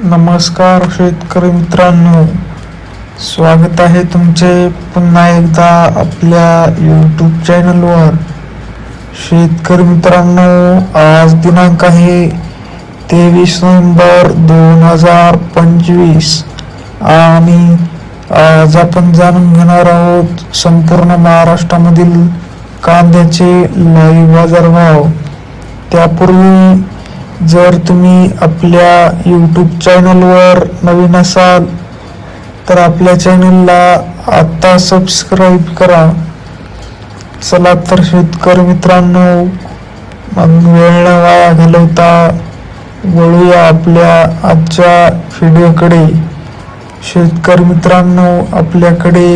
नमस्कार शेतकरी मित्रांनो. स्वागत आहे तुमचे पुन्हा एकदा आपल्या यूट्यूब चॅनलवर शेतकरी मित्रांनो आज दिनांक आहे तेवीस नोव्हेंबर दोन हजार पंचवीस आणि आज आपण जाणून घेणार आहोत संपूर्ण महाराष्ट्रामधील कांद्याचे लाईव्ह बाजारभाव. त्यापूर्वी जर तुम्ही आपल्या यूट्यूब चॅनलवर नवीन असाल तर आपल्या चॅनलला आत्ता सबस्क्राईब करा. चला तर शेतकरी मित्रांनो मग वेळ न वाया घालवता वळूया आपल्या आजच्या व्हिडिओकडे. शेतकरी मित्रांनो आपल्याकडे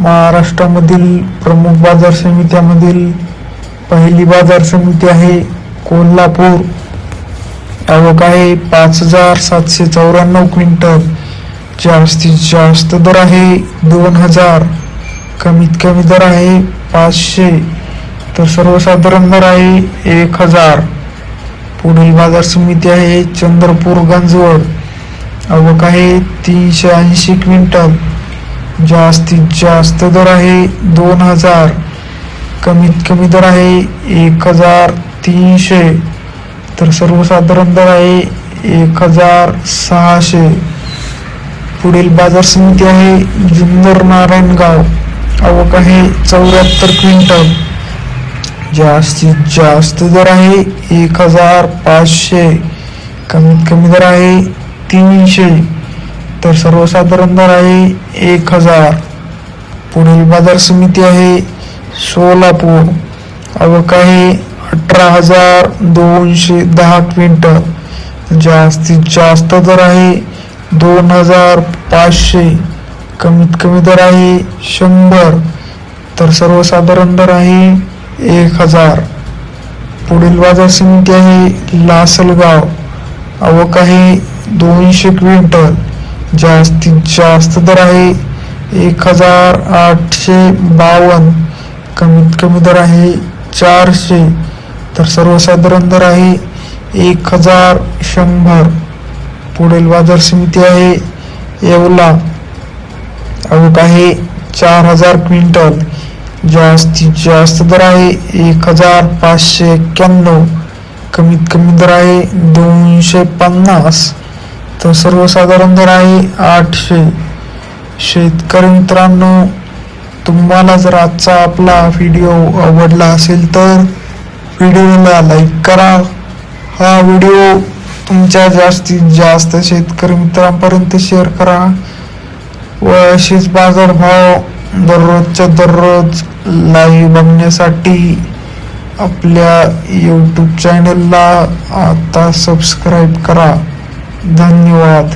महाराष्ट्रामधील प्रमुख बाजार समित्यामधील पहिली बाजार समिती आहे कोल्हापूर. आवक आहे पाच हजार सातशे चौऱ्याण्णव क्विंटल? जास्तीत जास्त दर आहे दोन हजार. कमीत कमी दर आहे पाचशे. तर सर्वसाधारण दर आहे एक हजार. पुढील बाजार समिती आहे चंद्रपूर गंजवड. आवक आहे तीनशे ऐंशी क्विंटल? जास्तीत जास्त दर आहे दोन हजार. कमीत कमी दर आहे एक हजार तीनशे. तर सर्वसाधारण दर आहे एक हजार सहाशे. पुढील बाजार समिती आहे जुन्नर नारायणगाव. आवक आहे चौऱ्याहत्तर क्विंटल. जास्तीत जास्त दर आहे एक हजार पाचशे. कमीत कमी दर आहे तीनशे. तर सर्वसाधारण दर आहे एक हजार. पुढील बाजार समिती आहे सोलापूर. आवक आहे अठरा हजार दोनशे दहा क्विंटल. जास्तीत जास्त दर आहे दोन हजार पाचशे. कमीत कमी दर आहे शंभर. तर सर्वसाधारण दर आहे एक हजार. पुढील बाजार समिती आहे लासलगाव. आवक आहे दोनशे क्विंटल. जास्तीत जास्त दर आहे एक हजार आठशे बावन्न. कमीत कमी दर आहे चारशे. तर सर्वसाधारण दर आहे एक हजार शंभर. पुढील बाजार समिती आहे येवला. आवक आहे चार हजार क्विंटल. जास्तीत जास्त दर आहे एक हजार पाचशे एक्क्याण्णव. कमीत कमी दर आहे दोनशे पन्नास. तर सर्वसाधारण दर आहे आठशे. शेतकरी मित्रांनो तुम्हाला जर आजचा आपला व्हिडिओ आवडला असेल तर व्हिडिओला लाईक करा. हा व्हिडिओ तुमच्या जास्तीत जास्त शेतकरी मित्रांपर्यंत शेअर करा. व असेच बाजारभाव दररोजच्या दररोज लाईव्ह बघण्यासाठी आपल्या यूट्यूब चॅनलला आता सबस्क्राईब करा. धन्यवाद.